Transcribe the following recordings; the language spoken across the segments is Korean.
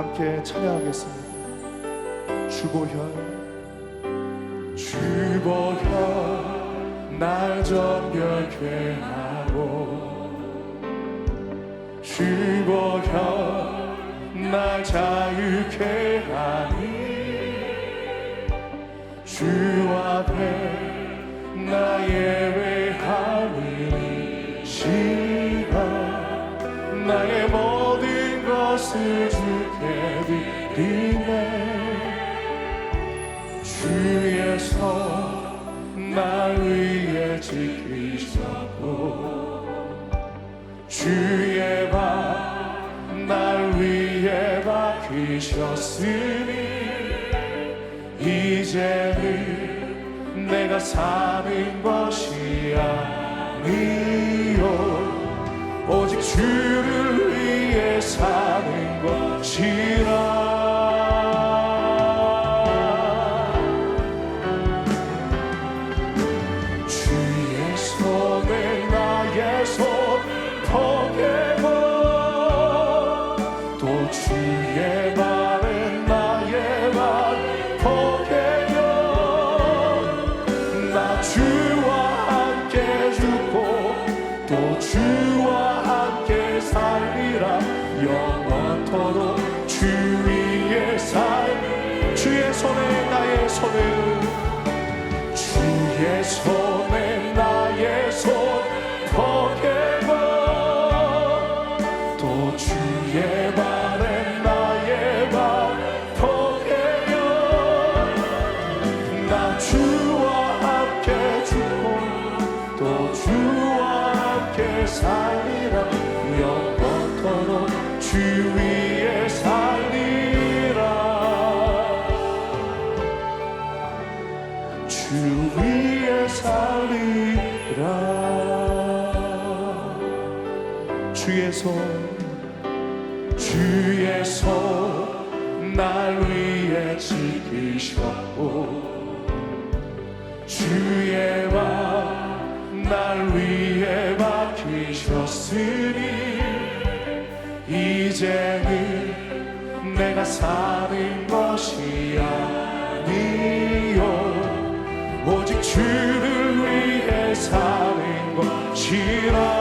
함께 찬양하겠습니다. 주보혈. 주보혈 날 정결케 하고. 주보혈 날 자유케 하니. 주 앞에 나 예배하니 시간 나의 모든 것을 손날 위에 지키셨고 주의 발날 위에 박히셨으니 이제는 내가 사는 것이 아니요. 오직 주 영원토록 주 위에 살 주의 손에 나의 손을 주의 손 주의 손날 위에 지키셨고 주의 발날 위에 박히셨으니 이제는 내가 사는 것이 아니요. 오직 주를 위해 사는 것이라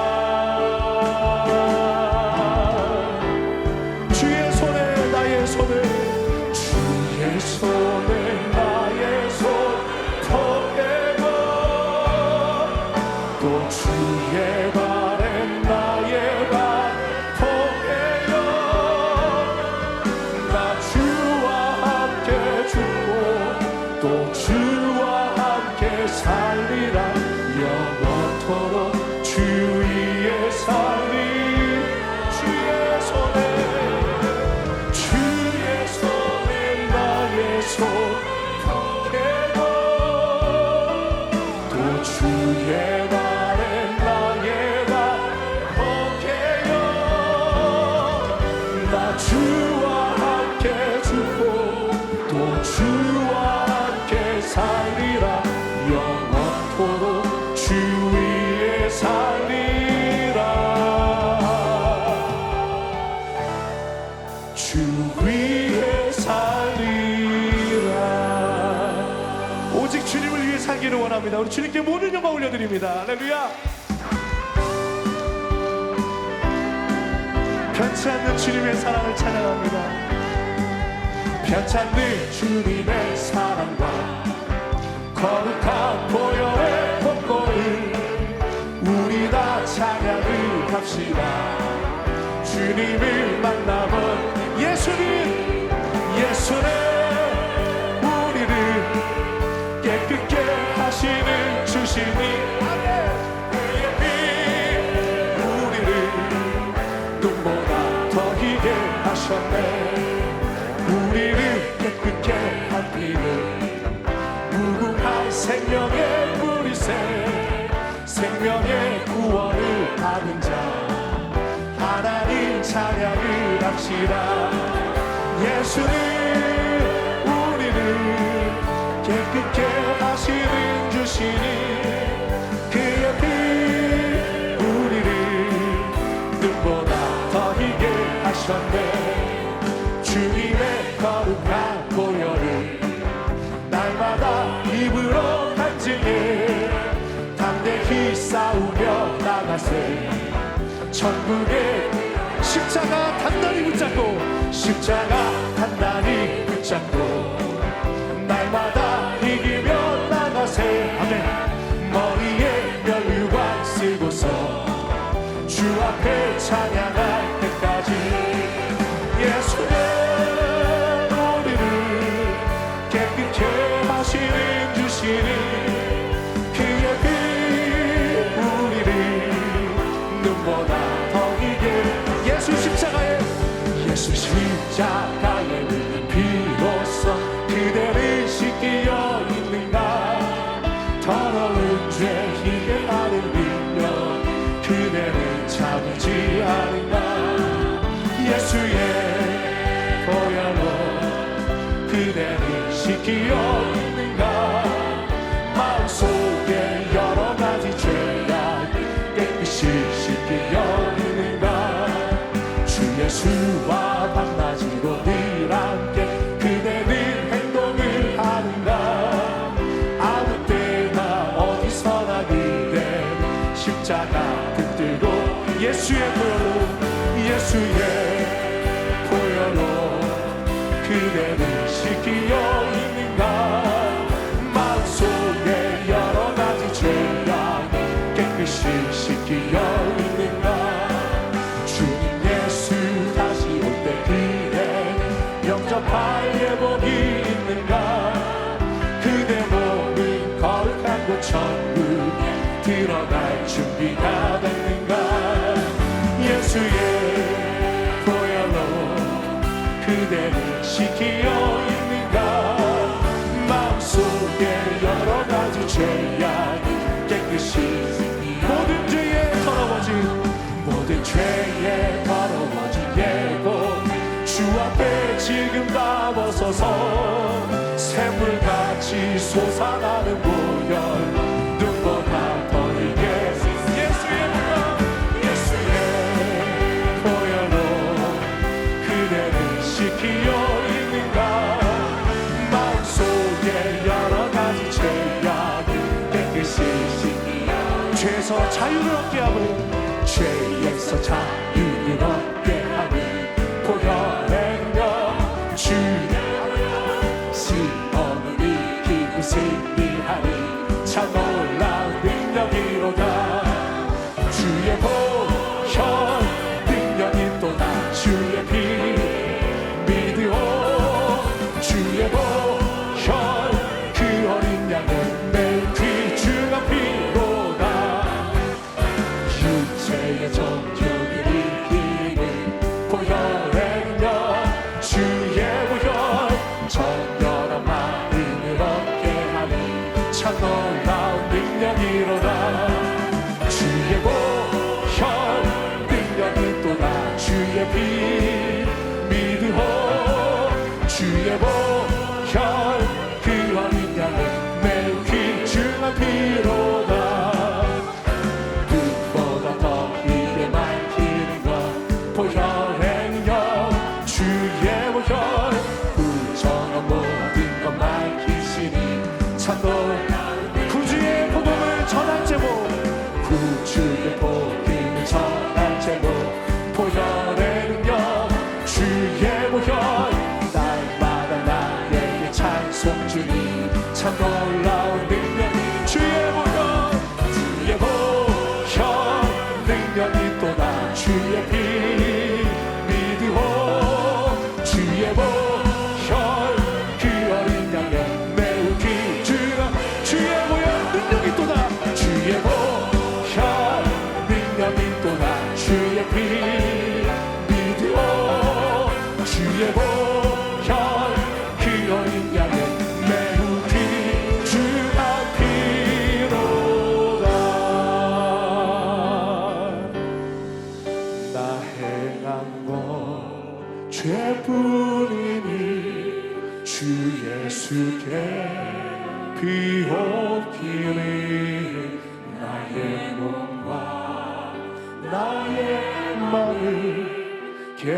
영원 원합니다. 우리 주님께 모든 영광 올려드립니다. 할렐루야. 변치 않는 주님의 사랑을 찬양합니다. 편찮는 주님의 사랑과 거룩한 보혈의 복고를 우리 다 찬양을 합시다 주님을 만나본 예수님 것이라 예수를 우리를 깨끗게 하시는 주시니 그의 피 우리를 눈보다 더 희게 하셨네. 주님의 거룩한 보혈을 날마다 입으로 간증해 담대히 싸우며 나가세. 천국에 십자가 단단히 붙잡고 십자가 단단히 붙잡고. 날마다 이기며 나가세. 아멘. 머리에 면류관 쓰고서 주 앞에 찬양하 기억있는가? 마음속에 여러 가지 죄악 깨끗이 씻기억있는가? 주 예수와 만나지고 늘 함께 그대는 행동을 하는가? 아무 때나 어디서나 그대 십자가 붙들고 예수의 보혈로 예수의 보혈로 그대 안식이여 있는가. 주님 예수 다시 올 때이래 영접할 예복이 있는가? 그대 몸이 거룩한 천국에 들어갈 준비가 지금 다 벗어서 샘물같이 솟아나는 모열 눈보다 더이게 예수의 무열 예수의 보혈로 그대를 시키어 있는가? 마음속에 여러 가지 죄악 깨끗이 씻기야 죄에서 자유를 얻게 하고 죄의 정죄. 참 놀라운 능력이 주여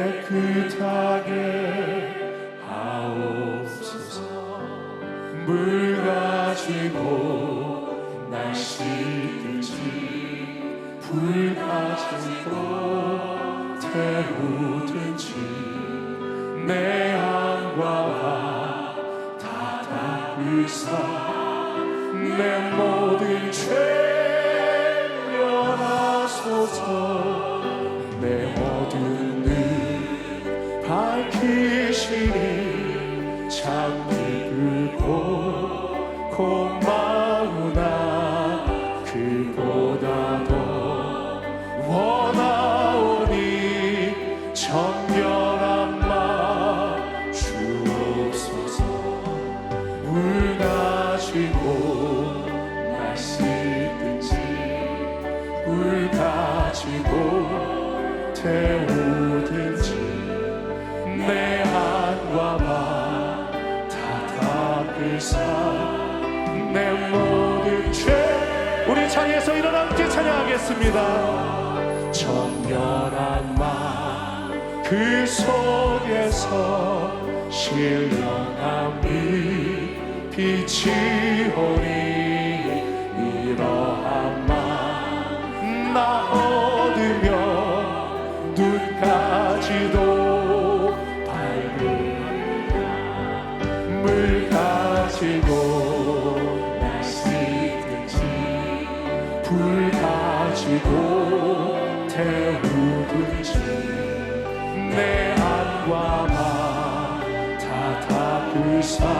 깨끗하게 하옵소서. 물 가지고 날 씻든지 불 가지고 태우든지 내 안과 다 닦으사 내 모든 죄 면하소서. 내 밝히시니 참 기쁘고 고마우나 그보다 더 원하오니 정결한 마 주옵소서. 물 가지고 날 씻든지 물 가지고 태우 찬양하겠습니다. 정결한 마그 속에서 신령함이 빛이 오니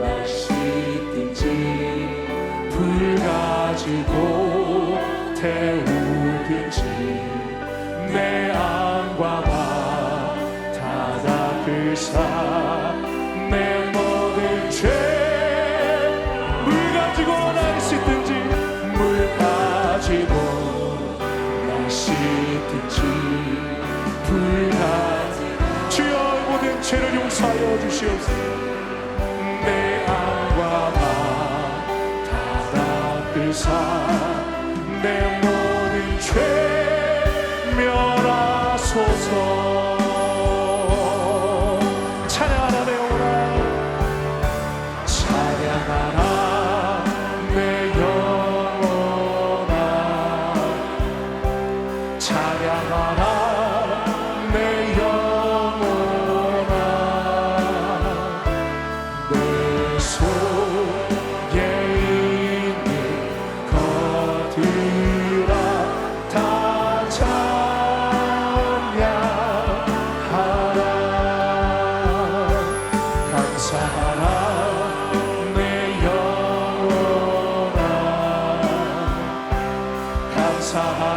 날 씻든지 불 가지고 태우 죄를 용서하여 주시옵소서. 내 안과 마다 닦으사 내 모든 죄 감